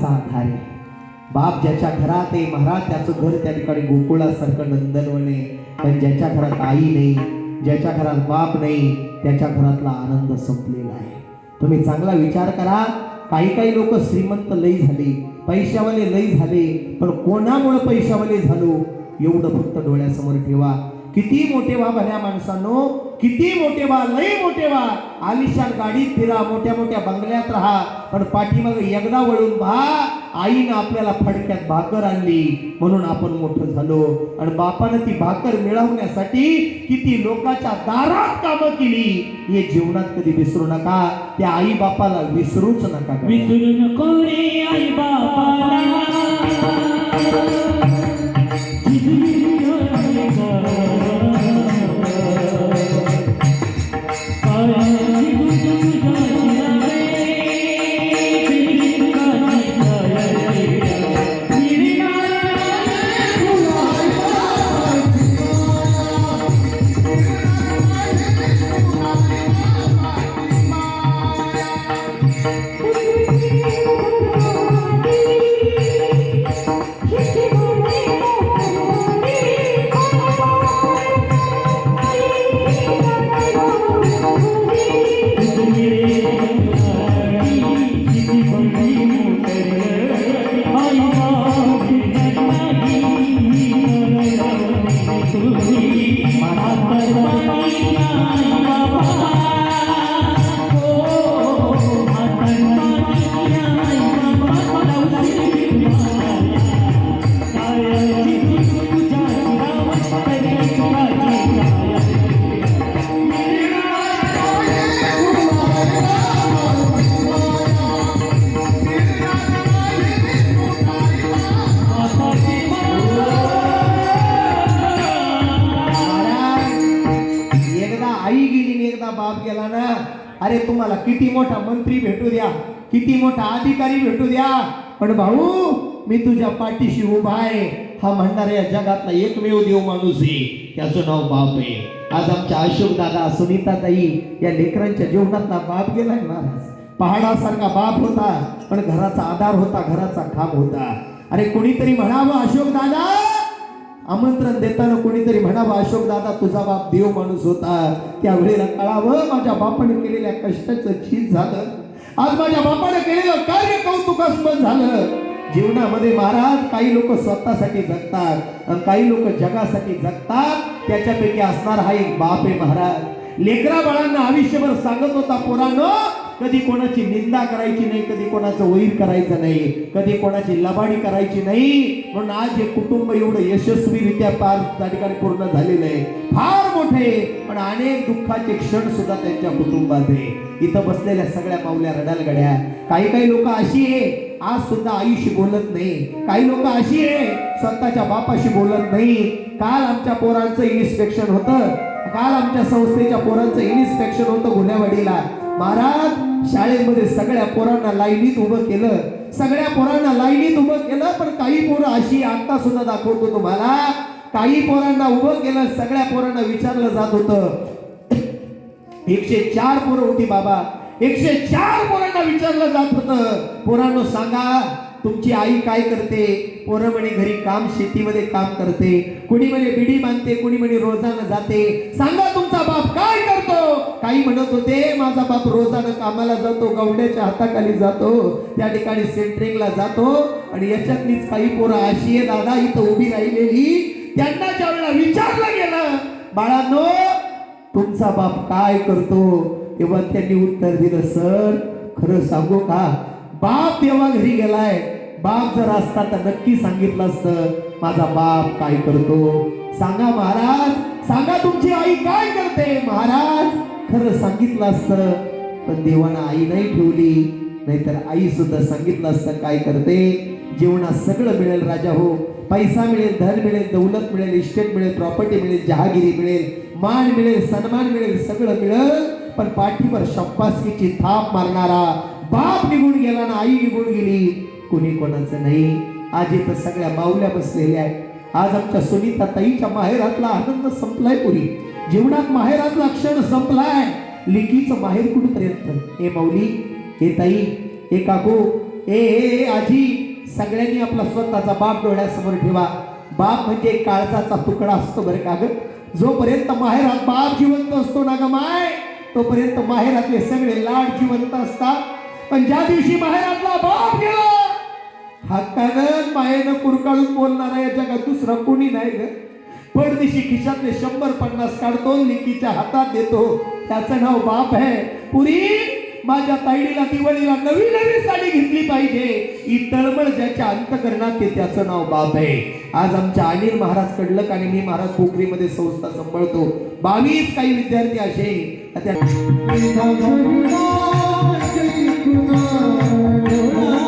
चा आधार आहे? बाप ज्याच्या घरात आहे महाराज त्याचं घर त्या ठिकाणी गोकुळासारखं नंदनवने. पण ज्याच्या घरात आई नाही ज्याच्या घरात बाप नाही त्याच्या घरातला आनंद संपलेला आहे. तुम्ही चांगला विचार करा. काही काही लोक श्रीमंत लई झाले पैशावाले लई झाले पण कोणामुळे पैशावाले झालो? एवढं फक्त डोळ्यासमोर ठेवा. किती मोठे व्हा भल्या माणसांनो. किती मोठे व्हा लई मोठे व्हा आलिशान गाडीत फिरा मोठ्या मोठ्या बंगल्यात राहा. पण पाठीमाग एकदा वळून भा आईनं आपल्याला फडक्यात भाकर आणली. म्हणून आपण मोठं झालो. आणि बापानं ती भाकर मिळवण्यासाठी किती लोकांच्या दारात कामं केली. हे जीवनात कधी विसरू नका. त्या आई बापाला विसरूच नका. विसरू नको रे आई बापाला. अरे तुम्हाला किती मोठा मंत्री भेटू द्या किती मोठा अधिकारी भेटू द्या. पण भाऊ मी तुझ्या पाठीशी उभा आहे. हा म्हणणारा या जगातला एकमेव देव माणूस आहे. त्याचं नाव बाप आहे. आज आमच्या अशोक दादा सुनीता ताई या लेकरांच्या जीवनातला बाप गेलाय महाराज. पहाडासारखा बाप होता पण घराचा आधार होता घराचा खांब होता. अरे कोणीतरी म्हणावं अशोक दादा! आमंत्रण देताना कोणीतरी म्हणावं अशोक दादा तुझा बाप देव माणूस होता. त्यावेळेला कळावं माझ्या बापाने केलेल्या कष्टाचं चीज झालं. आज माझ्या बापाने केलेलं कार्य कौतुकास्पद झालं. जीवनामध्ये महाराज काही लोक स्वतःसाठी जगतात आणि काही लोक जगासाठी जगतात. त्याच्यापैकी असणार हा एक बाप आहे महाराज. लेकरा बाळांना आयुष्यभर सांगत होता पोरांनो कधी कोणाची निंदा करायची नाही कधी कोणाचं वैर करायचं नाही कधी कोणाची लबाडी करायची नाही. म्हणून आज हे कुटुंब एवढं यशस्वीरित्या पार त्या ठिकाणी पूर्ण झालेलं आहे फार मोठे पण अनेक दुःखाचे क्षण सुद्धा त्यांच्या कुटुंबात आहे. इथं बसलेल्या सगळ्या माऊल्या रडालगड्या. काही काही लोक अशी आहे आज सुद्धा आईशी बोलत नाही. काही लोक अशी आहे स्वतःच्या बापाशी बोलत नाही. काल आमच्या पोरांचं इन्स्पेक्शन होतं. काल आमच्या संस्थेच्या पोरांचं इन्स्पेक्शन होतं गुन्हेवाडीला महाराज शाळेमध्ये सगळ्या पोरांना लाईनीत उभं केलं. सगळ्या पोरांना लाईनीत उभं केलं पण काही पोरं अशी आता सुद्धा दाखवतो तुम्हाला. काही पोरांना उभं केलं सगळ्या पोरांना विचारलं जात होतं. एकशे चार पोरं होती बाबा. एकशे चार पोरांना विचारलं जात होतं. पोरांनो सांगा तुमची आई काय करते? पोरं म्हणे घरी काम शेतीमध्ये काम करते. कुणी म्हणे बिडी बांधते कुणी म्हणे रोजानं जाते. सांगा तुमचा बाप काय करतो? काही म्हणत होते माझा बाप रोजानं कामाला जातो गवड्याच्या हाताखाली जातो त्या ठिकाणी सेंटरिंगला जातो आणि याच्यातलीच काही पोरं अशी आहे दादा इथं उभी राहिलेली. त्यांना ज्या वेळेला विचारलं गेलं बाळांनो तुमचा बाप काय करतो? तेव्हा त्यांनी उत्तर दिलं सर खरं सांगू का? बाप देवा घरी गेलाय. बाप जर असता तर नक्की सांगितलं असतं माझा बाप काय करतो? सांगा महाराज सांगा तुमची आई काय करते? महाराज खरं सांगितलं असतं पण देवानं आई नाही ठेवली. नाहीतर आई सुद्धा सांगितलं असतं काय करते? जीवनात सगळं मिळेल राजा हो. पैसा मिळेल धन मिळेल दौलत मिळेल इस्टेट मिळेल प्रॉपर्टी मिळेल जहागिरी मिळेल मान मिळेल सन्मान मिळेल सगळं मिळेल. पण पाठीवर शप्पासकीची थाप मारणारा बाप निघून गेला ना आई निघून गेली. कोणी कोणाचं नाही. आज इथं सगळ्या बावल्या बसलेल्या आहेत. आज आमच्या सुनीता ताईच्या माहेरातला आनंद संपलाय पुरी. जीवनात माहेरातला क्षण संपलाय. लिकीचं माहेर कुठपर्यंत? हे माऊली हे ताई हे काकू ए ए आजी सगळ्यांनी आपला स्वतःचा बाप डोळ्यासमोर ठेवा. बाप म्हणजे एक काळजाचा तुकडा असतो बरं का ग. जोपर्यंत माहेरात बाप जिवंत असतो ना ग माय तोपर्यंत माहेरातले सगळे लाड जिवंत असतात. पण ज्या दिवशी माहेरातला बाप गेला हातानं मायेनं कुरकाळून बोलणारा या जगात दुसरा कोणी नाही ग. परदेशी खिशातले शंभर पन्नास काढतो लिकीच्या हातात देतो. त्याचं नाव बाप आहे. पुरी माझ्या ताईडीला दिवाळीला नवी नवी साडी घेतली पाहिजे. ही तळमळ ज्याच्या अंतकरणात ते त्याचं नाव बाप आहे. आज आमच्या अनिल महाराज कडलक आणि मी महाराज पोखरीमध्ये संस्था सांभाळतो. बावीस काही विद्यार्थी असे. त्या अरे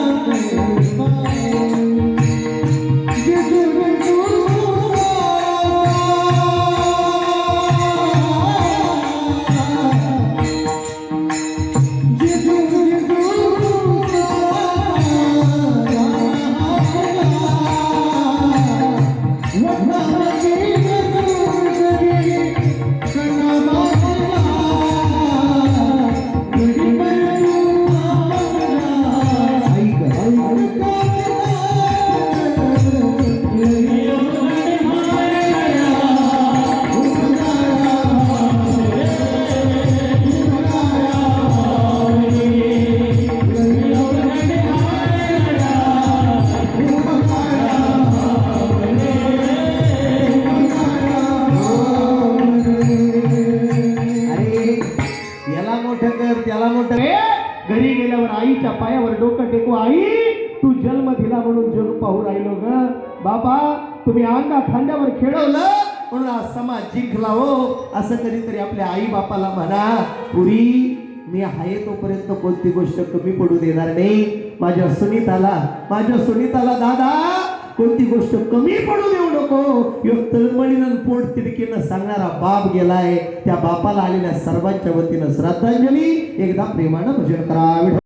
पाहू राहिलो ग. बाबा तुम्ही अंगा खांद्यावर खेळवलं म्हणून हा समाज जिंकला हो. असं कधीतरी आपल्या आई बापाला म्हणा पुरी मी आहे तोपर्यंत कोणती गोष्ट कमी पडू देणार नाही. माझ्या सुनीताला माझ्या सुनीताला दादा कोणती गोष्ट कमी पडू देऊ नको. ह्यो तळमळीनं पोट तिडकीनं सांगणारा बाप गेलाय. त्या बापाला आलेल्या सर्वांच्या वतीनं श्रद्धांजली. एकदा प्रेमानं भजन करा